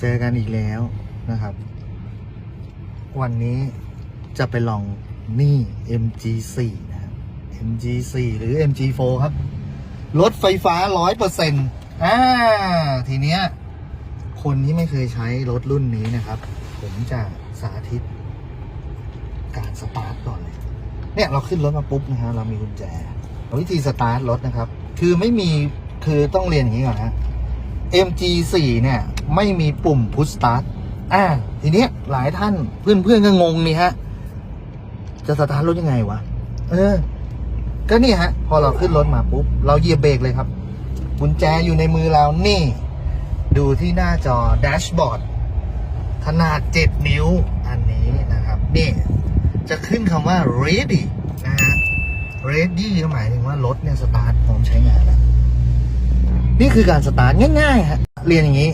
เจอกันอีกแล้วนะครับ วันนี้จะไปลองนี่ MG4 นะครับ MG4 หรือ MG4 ครับ รถไฟฟ้า 100%อ่า ทีเนี้ย คนที่ไม่เคยใช้รถรุ่นนี้นะครับ ผมจะสาธิต การสตาร์ทก่อนเลย เนี่ยเราขึ้นรถมาปุ๊บนะฮะเรามีกุญแจ วิธีสตาร์ทรถนะครับ คือไม่มีคือต้องเรียนอย่างนี้ก่อนนะ MG4 เนี่ยไม่มีปุ่ม push start อ่าทีนี้หลายท่านเพื่อนๆก็งงนี่ฮะ จะสตาร์ทรถยังไงวะ เออ ก็นี่ฮะ พอเราขึ้นรถมาปุ๊บ เราเหยียบเบรกเลยครับกุญแจอยู่ในมือเรานี่ ดูที่หน้าจอแดชบอร์ดขนาด 7 นิ้วอันนี้นะครับ นี่ จะขึ้นคำว่า ready นะฮะ ready ก็หมายถึงว่ารถเนี่ยสตาร์ทพร้อมใช้งานแล้ว นี่คือการสตาร์ทง่ายๆฮะเรียนอย่างนี้